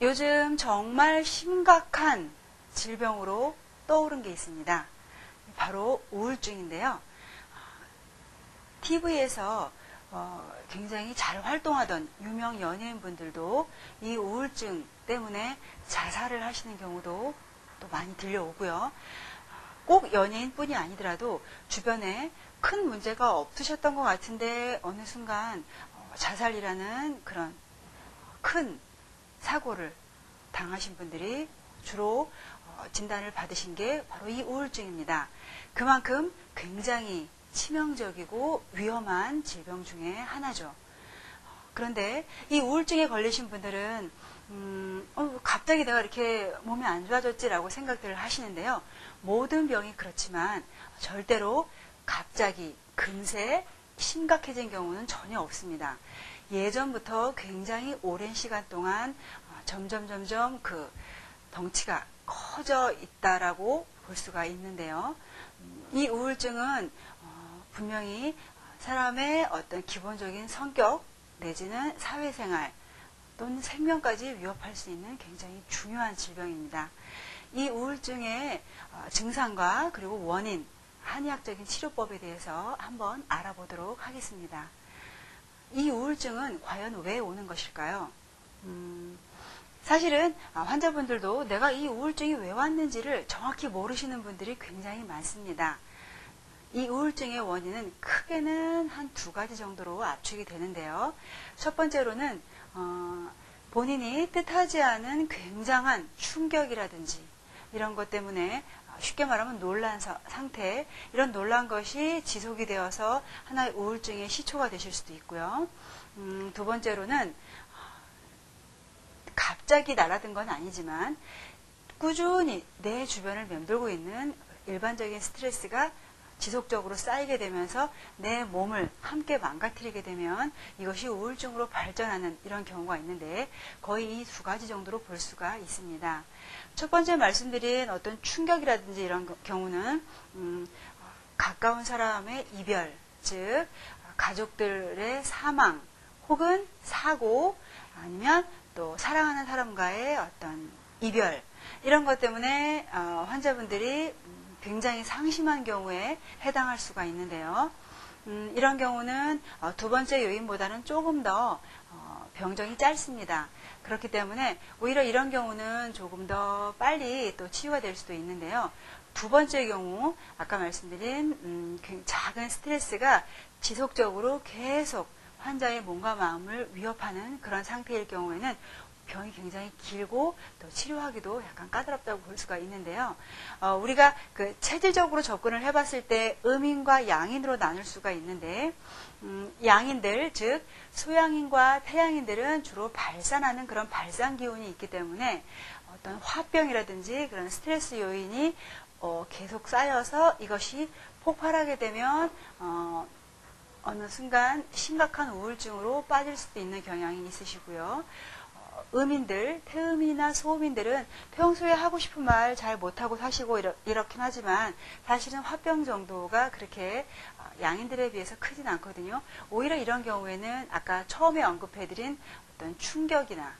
요즘 정말 심각한 질병으로 떠오른 게 있습니다. 바로 우울증인데요. TV에서 어, 굉장히 잘 활동하던 유명 연예인분들도 이 우울증 때문에 자살을 하시는 경우도 또 많이 들려오고요. 꼭 연예인뿐이 아니더라도 주변에 큰 문제가 없으셨던 것 같은데 어느 순간 어, 자살이라는 그런 큰 사고를 당하신 분들이 주로 어, 진단을 받으신 게 바로 이 우울증입니다. 그만큼 굉장히 치명적이고 위험한 질병 중에 하나죠. 그런데 이 우울증에 걸리신 분들은 음, 어, 갑자기 내가 이렇게 몸이 안 좋아졌지라고 생각들을 하시는데요. 모든 병이 그렇지만 절대로 갑자기 금세 심각해진 경우는 전혀 없습니다. 예전부터 굉장히 오랜 시간 동안 어, 점점 점점 그 덩치가 커져 있다라고 볼 수가 있는데요. 음, 이 우울증은 어, 분명히 사람의 어떤 기본적인 성격 내지는 사회생활 또는 생명까지 위협할 수 있는 굉장히 중요한 질병입니다. 이 우울증의 어, 증상과 그리고 원인, 한의학적인 치료법에 대해서 한번 알아보도록 하겠습니다. 이 우울증은 과연 왜 오는 것일까요? 음, 사실은 아, 환자분들도 내가 이 우울증이 왜 왔는지를 정확히 모르시는 분들이 굉장히 많습니다. 이 우울증의 원인은 크게는 한 두 가지 정도로 압축이 되는데요. 첫 번째로는 어, 본인이 뜻하지 않은 굉장한 충격이라든지 이런 것 때문에 쉽게 말하면 놀란 상태, 이런 놀란 것이 지속이 되어서 하나의 우울증의 시초가 되실 수도 있고요. 음, 두 번째로는 갑자기 날아든 건 아니지만 꾸준히 내 주변을 맴돌고 있는 일반적인 스트레스가 지속적으로 쌓이게 되면서 내 몸을 함께 망가뜨리게 되면 이것이 우울증으로 발전하는 이런 경우가 있는데 거의 이 두 가지 정도로 볼 수가 있습니다. 첫 번째 말씀드린 어떤 충격이라든지 이런 경우는 음, 가까운 사람의 이별, 즉 가족들의 사망 혹은 사고 아니면 또 사랑하는 사람과의 어떤 이별 이런 것 때문에 어, 환자분들이 굉장히 상심한 경우에 해당할 수가 있는데요. 음, 이런 경우는 어, 두 번째 요인보다는 조금 더 어, 병정이 짧습니다. 그렇기 때문에 오히려 이런 경우는 조금 더 빨리 또 치유가 될 수도 있는데요. 두 번째 경우 아까 말씀드린 음, 작은 스트레스가 지속적으로 계속 환자의 몸과 마음을 위협하는 그런 상태일 경우에는 병이 굉장히 길고 또 치료하기도 약간 까다롭다고 볼 수가 있는데요. 어, 우리가 그 체질적으로 접근을 해봤을 때 음인과 양인으로 나눌 수가 있는데 음, 양인들 즉 소양인과 태양인들은 주로 발산하는 그런 발산 기운이 있기 때문에 어떤 화병이라든지 그런 스트레스 요인이 어, 계속 쌓여서 이것이 폭발하게 되면 어, 어느 순간 심각한 우울증으로 빠질 수도 있는 경향이 있으시고요. 음인들, 태음이나 소음인들은 평소에 하고 싶은 말 잘 못하고 사시고 이렇, 긴 하지만 사실은 화병 정도가 그렇게 어, 양인들에 비해서 크진 않거든요. 오히려 이런 경우에는 아까 처음에 언급해드린 어떤 충격이나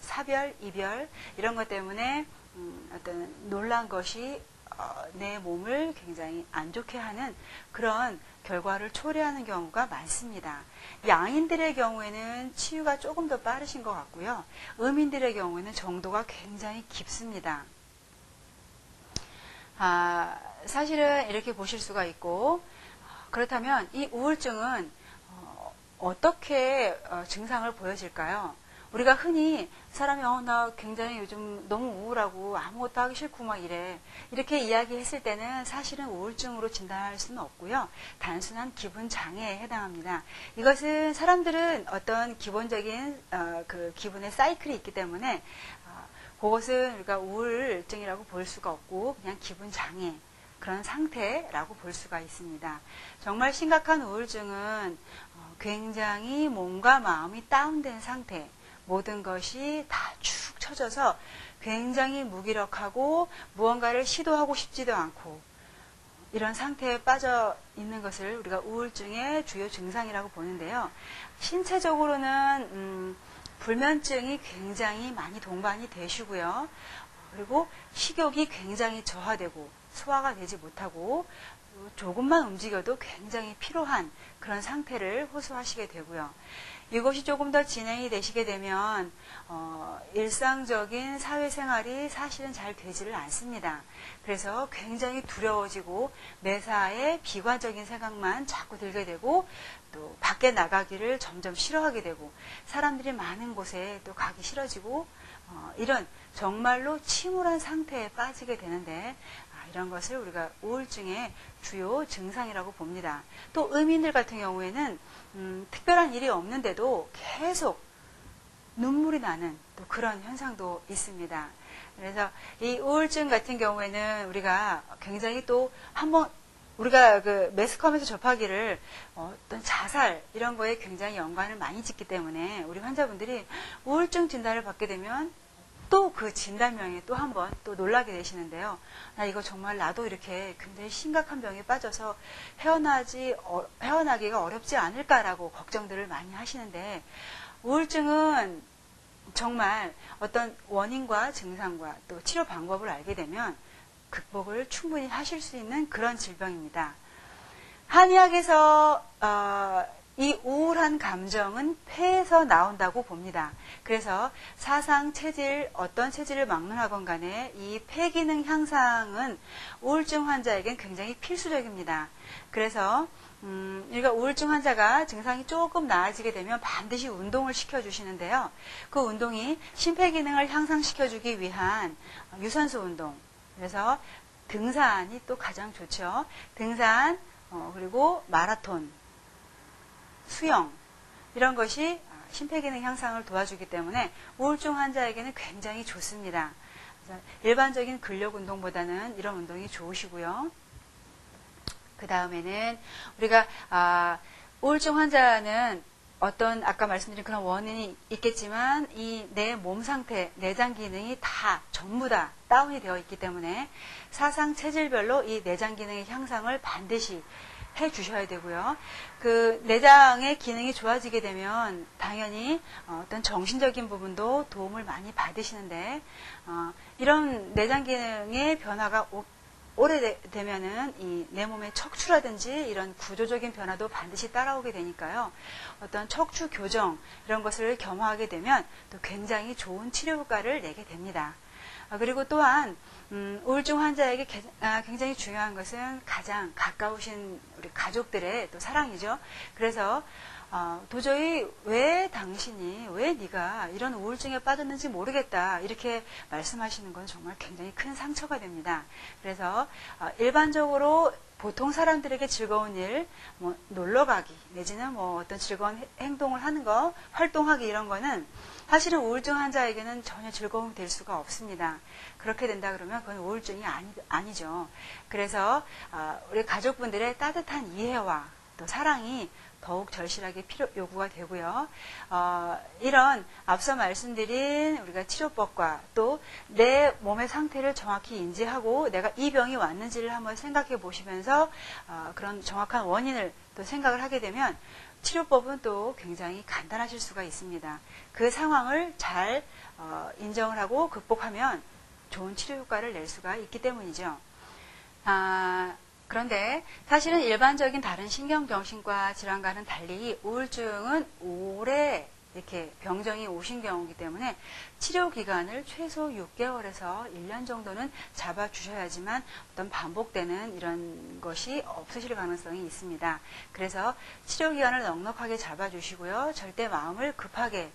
사별, 이별 이런 것 때문에 음, 어떤 놀란 것이 어, 내 몸을 굉장히 안 좋게 하는 그런 결과를 초래하는 경우가 많습니다. 양인들의 경우에는 치유가 조금 더 빠르신 것 같고요. 음인들의 경우에는 정도가 굉장히 깊습니다. 아, 사실은 이렇게 보실 수가 있고 그렇다면 이 우울증은 어, 떻게 어, 증상을 보여질까요? 우리가 흔히 사람이 어, 나 굉장히 요즘 너무 우울하고 아무것도 하기 싫고 막 이래. 이렇게 이야기했을 때는 사실은 우울증으로 진단할 수는 없고요. 단순한 기분 장애에 해당합니다. 이것은 사람들은 어떤 기본적인 어, 그 기분의 사이클이 있기 때문에 어, 그것은 우리가 우울증이라고 볼 수가 없고 그냥 기분 장애 그런 상태라고 볼 수가 있습니다. 정말 심각한 우울증은 어, 굉장히 몸과 마음이 다운된 상태, 모든 것이 다 축 처져서 굉장히 무기력하고 무언가를 시도하고 싶지도 않고 이런 상태에 빠져 있는 것을 우리가 우울증의 주요 증상이라고 보는데요. 신체적으로는 음, 불면증이 굉장히 많이 동반이 되시고요. 그리고 식욕이 굉장히 저하되고 소화가 되지 못하고 조금만 움직여도 굉장히 피로한 그런 상태를 호소하시게 되고요. 이것이 조금 더 진행이 되시게 되면 어, 일상적인 사회생활이 사실은 잘 되지를 않습니다. 그래서 굉장히 두려워지고 매사에 비관적인 생각만 자꾸 들게 되고 또 밖에 나가기를 점점 싫어하게 되고 사람들이 많은 곳에 또 가기 싫어지고 어, 이런 정말로 침울한 상태에 빠지게 되는데 이런 것을 우리가 우울증의 주요 증상이라고 봅니다. 또 의민들 같은 경우에는 음, 특별한 일이 없는데도 계속 눈물이 나는 또 그런 현상도 있습니다. 그래서 이 우울증 같은 경우에는 우리가 굉장히 또 한번 우리가 그 매스컴에서 접하기를 어떤 자살 이런 거에 굉장히 연관을 많이 짓기 때문에 우리 환자분들이 우울증 진단을 받게 되면 또 그 진단명에 또 한 번 또 놀라게 되시는데요. 나 이거 정말 나도 이렇게 굉장히 심각한 병에 빠져서 헤어나지, 어, 헤어나기가 어렵지 않을까라고 걱정들을 많이 하시는데, 우울증은 정말 어떤 원인과 증상과 또 치료 방법을 알게 되면 극복을 충분히 하실 수 있는 그런 질병입니다. 한의학에서 어, 이 우울한 감정은 폐에서 나온다고 봅니다. 그래서 사상, 체질, 어떤 체질을 막론하건 간에 이 폐 기능 향상은 우울증 환자에겐 굉장히 필수적입니다. 그래서 음, 우리가 우울증 환자가 증상이 조금 나아지게 되면 반드시 운동을 시켜주시는데요. 그 운동이 심폐 기능을 향상시켜주기 위한 유산소 운동. 그래서 등산이 또 가장 좋죠. 등산, 어, 그리고 마라톤, 수영 이런 것이 심폐기능 향상을 도와주기 때문에 우울증 환자에게는 굉장히 좋습니다. 일반적인 근력 운동보다는 이런 운동이 좋으시고요. 그 다음에는 우리가 아, 우울증 환자는 어떤 아까 말씀드린 그런 원인이 있겠지만 이 내 몸 상태, 내장 기능이 다 전부 다 다운이 되어 있기 때문에 사상 체질별로 이 내장 기능의 향상을 반드시 해 주셔야 되고요. 그 내장의 기능이 좋아지게 되면 당연히 어, 어떤 정신적인 부분도 도움을 많이 받으시는데 어, 이런 내장 기능의 변화가 오래되면은 이 내 몸의 척추라든지 이런 구조적인 변화도 반드시 따라오게 되니까요. 어떤 척추 교정 이런 것을 겸허하게 되면 또 굉장히 좋은 치료 효과를 내게 됩니다. 아, 그리고 또한 음, 우울증 환자에게 아, 굉장히 중요한 것은 가장 가까우신 우리 가족들의 또 사랑이죠. 그래서 어, 도저히 왜 당신이 왜 네가 이런 우울증에 빠졌는지 모르겠다 이렇게 말씀하시는 건 정말 굉장히 큰 상처가 됩니다. 그래서 어, 일반적으로 보통 사람들에게 즐거운 일, 뭐 놀러 가기 내지는 뭐 어떤 즐거운 행동을 하는 거, 활동하기 이런 거는 사실은 우울증 환자에게는 전혀 즐거움이 될 수가 없습니다. 그렇게 된다 그러면 그건 우울증이 아니, 아니죠. 그래서 어, 우리 가족분들의 따뜻한 이해와 또 사랑이 더욱 절실하게 필요 요구가 되고요. 어, 이런 앞서 말씀드린 우리가 치료법과 또 내 몸의 상태를 정확히 인지하고 내가 이 병이 왔는지를 한번 생각해 보시면서 어, 그런 정확한 원인을 또 생각을 하게 되면 치료법은 또 굉장히 간단하실 수가 있습니다. 그 상황을 잘 어, 인정을 하고 극복하면 좋은 치료 효과를 낼 수가 있기 때문이죠. 아, 그런데 사실은 일반적인 다른 신경정신과 질환과는 달리 우울증은 오래 이렇게 병정이 오신 경우이기 때문에 치료 기간을 최소 6개월에서 1년 정도는 잡아 주셔야지만 어떤 반복되는 이런 것이 없으실 가능성이 있습니다. 그래서 치료 기간을 넉넉하게 잡아 주시고요. 절대 마음을 급하게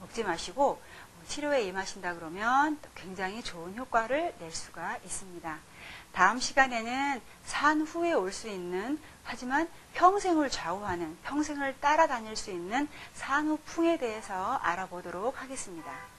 먹지 마시고 치료에 임하신다 그러면 굉장히 좋은 효과를 낼 수가 있습니다. 다음 시간에는 산 후에 올 수 있는 하지만 평생을 좌우하는 평생을 따라다닐 수 있는 산후풍에 대해서 알아보도록 하겠습니다.